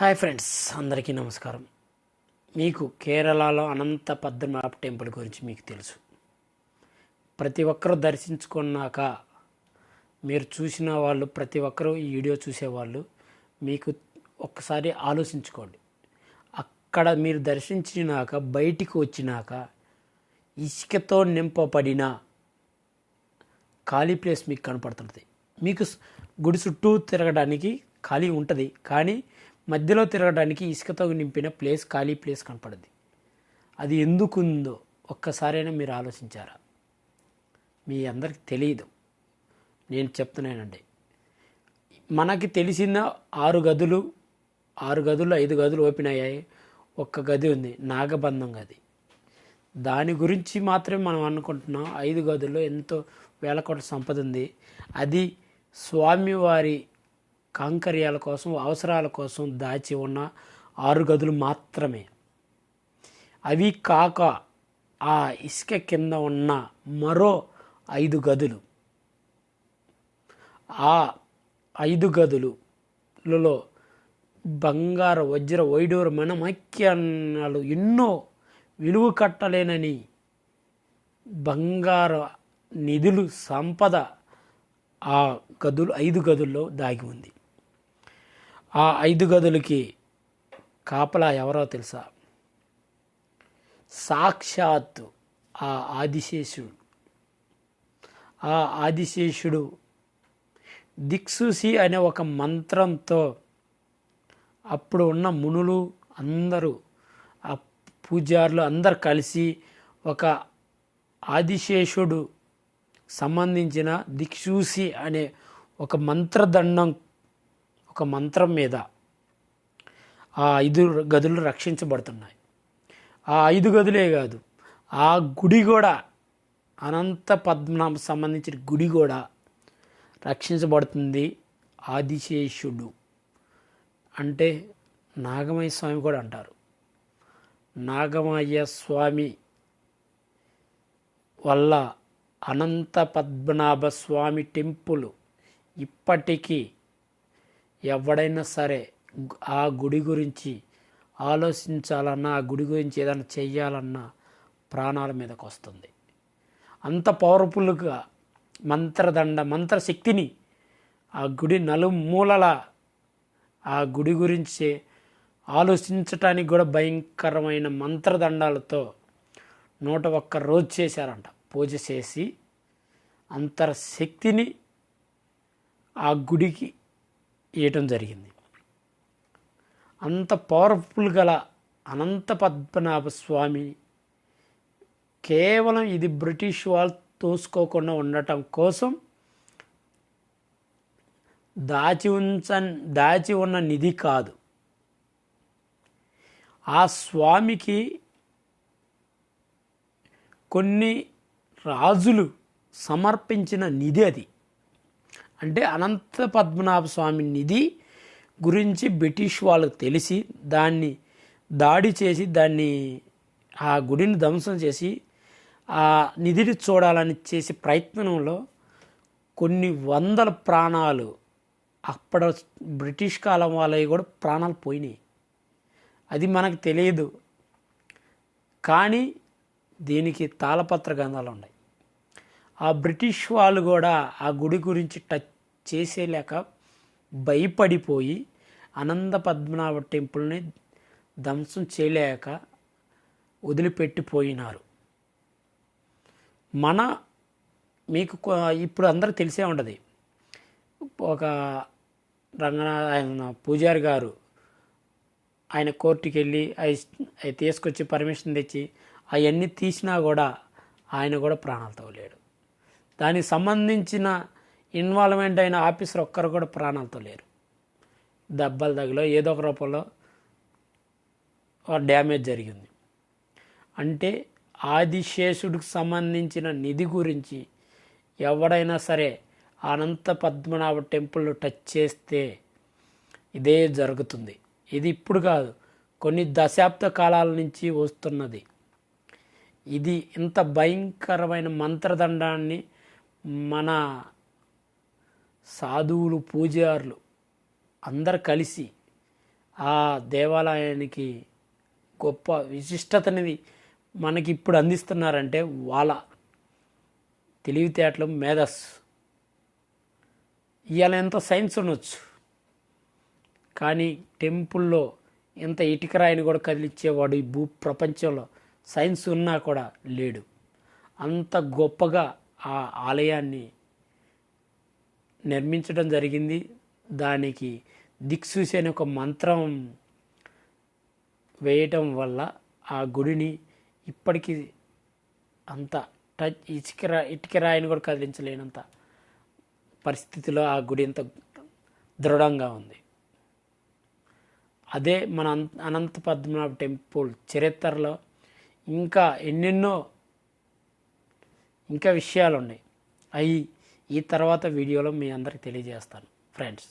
Hi friends అందరికీ నమస్కారం. మీకు కేరళలో అనంత పద్మనాభ టెంపుల్ గురించి మీకు తెలుసు. ప్రతి ఒక్కరూ దర్శించుకున్నాక మీరు చూసిన వాళ్ళు ప్రతి ఒక్కరూ ఈ వీడియో చూసేవాళ్ళు మీకు ఒక్కసారి ఆలోచించుకోండి. అక్కడ మీరు దర్శించినాక బయటికి వచ్చినాక ఇసుకతో నింపబడిన ఖాళీ ప్లేస్ మీకు కనపడుతుంది. మీకు గుడి చుట్టూ తిరగడానికి ఖాళీ ఉంటుంది కానీ మధ్యలో తిరగడానికి ఇసుకతో నింపిన ప్లేస్ ఖాళీ ప్లేస్ కనపడింది. అది ఎందుకు ఉందో ఒక్కసారైనా మీరు ఆలోచించారా? మీ అందరికి తెలియదు. నేను చెప్తున్నానండి. మనకి తెలిసిన ఆరు గదులు ఆరు గదులు ఐదు గదులు ఓపెన్ అయ్యాయి. ఒక్క గది ఉంది నాగబంధం గది. దాని గురించి మాత్రమే మనం అనుకుంటున్నాం. ఐదు గదుల్లో ఎంతో వేల కోట్ల సంపద ఉంది. అది స్వామివారి కాంకర్యాల కోసం అవసరాల కోసం దాచి ఉన్న ఆరు గదులు మాత్రమే. అవి కాక ఆ ఇసుక కింద ఉన్న మరో ఐదు గదులు. ఆ ఐదు గదులలో బంగారు వజ్ర వైడూరు మనమక్యాలు ఎన్నో విలువ కట్టలేనని బంగారు నిధులు సంపద ఆ గదులు ఐదు గదుల్లో దాగి ఉంది. ఆ ఐదు గదులకి కాపలా ఎవరో తెలుసా? సాక్షాత్తు ఆ ఆదిశేషుడు. ఆ ఆదిశేషుడు దిక్సూసి అనే ఒక మంత్రంతో అప్పుడు ఉన్న మునులు అందరూ ఆ పూజారులు అందరు కలిసి ఒక ఆదిశేషుడు సంబంధించిన దిక్సూసి అనే ఒక మంత్రదండం ఒక మంత్రం మీద ఆ ఐదు గదులు రక్షించబడుతున్నాయి. ఆ ఐదు గదులే కాదు ఆ గుడి కూడా అనంత పద్మనాభ సంబంధించిన గుడి కూడా రక్షించబడుతుంది ఆదిశేషుడు. అంటే నాగమయ్య స్వామి కూడా అంటారు. నాగమయ్య స్వామి వల్ల అనంత పద్మనాభ స్వామి టెంపుల్ ఇప్పటికీ ఎవడైనా సరే ఆ గుడి గురించి ఆలోచించాలన్నా ఆ గుడి గురించి ఏదైనా చెయ్యాలన్నా ప్రాణాల మీదకి వస్తుంది. అంత పవర్ఫుల్గా మంత్రదండ మంత్రశక్తిని ఆ గుడి నలుమూలల ఆ గుడి గురించి ఆలోచించటానికి కూడా భయంకరమైన మంత్రదండాలతో నూట ఒక్క రోజు చేశారంట. పూజ చేసి అంతర శక్తిని ఆ గుడికి ఇవ్వటం జరిగింది. అంత పవర్ఫుల్ గల అనంత పద్మనాభ స్వామి కేవలం ఇది బ్రిటిష్ వాళ్ళు తోసుకోకుండా ఉండటం కోసం దాచి ఉంచ దాచి ఉన్న నిధి కాదు. ఆ స్వామికి కొన్ని రాజులు సమర్పించిన నిధి అది. అంటే అనంత పద్మనాభ స్వామి నిధి గురించి బ్రిటిష్ వాళ్ళకు తెలిసి దాన్ని దాడి చేసి దాన్ని ఆ గుడిని ధ్వంసం చేసి ఆ నిధిని చూడాలని చేసే ప్రయత్నంలో కొన్ని వందల ప్రాణాలు అప్పటి బ్రిటిష్ కాలం వాళ్ళవి కూడా ప్రాణాలు పోయినాయి. అది మనకు తెలియదు. కానీ దీనికి తాళపత్ర గంధాలు ఉన్నాయి. ఆ బ్రిటిష్ వాళ్ళు కూడా ఆ గుడి గురించి టచ్ చేసేలేక భయపడిపోయి అనంత పద్మనాభ టెంపుల్ని ధ్వంసం చేయలేక వదిలిపెట్టిపోయినారు. మన మీకు ఇప్పుడు అందరూ తెలిసే ఉండదు ఒక రంగనాథ ఆయన పూజారి గారు ఆయన కోర్టుకి వెళ్ళి అవి అవి తీసుకొచ్చి పర్మిషన్ తెచ్చి అవన్నీ తీసినా కూడా ఆయన కూడా ప్రాణాలతో లేడు. దానికి సంబంధించిన ఇన్వాల్వ్మెంట్ అయిన ఆఫీసర్ ఒక్కరు కూడా ప్రాణాలతో లేరు. దెబ్బలు తగిలో ఏదో ఒక రూపంలో డ్యామేజ్ జరిగింది. అంటే ఆదిశేషుడికి సంబంధించిన నిధి గురించి ఎవడైనా సరే అనంత పద్మనాభ టెంపుల్ టచ్ చేస్తే ఇదే జరుగుతుంది. ఇది ఇప్పుడు కాదు కొన్ని దశాబ్ద కాలాల నుంచి వస్తున్నది. ఇది ఇంత భయంకరమైన మంత్రదండాన్ని మన సాధువులు పూజారులు అందరు కలిసి ఆ దేవాలయానికి గొప్ప విశిష్టతనిది మనకి ఇప్పుడు అందిస్తున్నారంటే వాళ్ళ తెలివితేటలు మేధస్సు. ఇవాళ ఎంత సైన్స్ ఉండొచ్చు. కానీ టెంపుల్లో ఎంత ఇటుకరాయిని కూడా కదిలిచ్చేవాడు ఈ భూ ప్రపంచంలో సైన్స్ ఉన్నా కూడా లేడు. అంత గొప్పగా ఆ ఆలయాన్ని నిర్మించడం జరిగింది. దానికి దిక్సూసి అనే ఒక మంత్రం వేయటం వల్ల ఆ గుడిని ఇప్పటికీ అంత టచ్ ఇసుకరా ఇటుకరాయిని రాయిని కూడా కదిలించలేనంత పరిస్థితిలో ఆ గుడి అంత దృఢంగా ఉంది. అదే మన అన్- అనంత పద్మనాభ టెంపుల్ చరిత్రలో ఇంకా ఎన్నెన్నో ఇంకా విషయాలు ఉన్నాయి అవి ఈ తర్వాత వీడియోలో మీ అందరికి తెలియజేస్తాను. ఫ్రెండ్స్.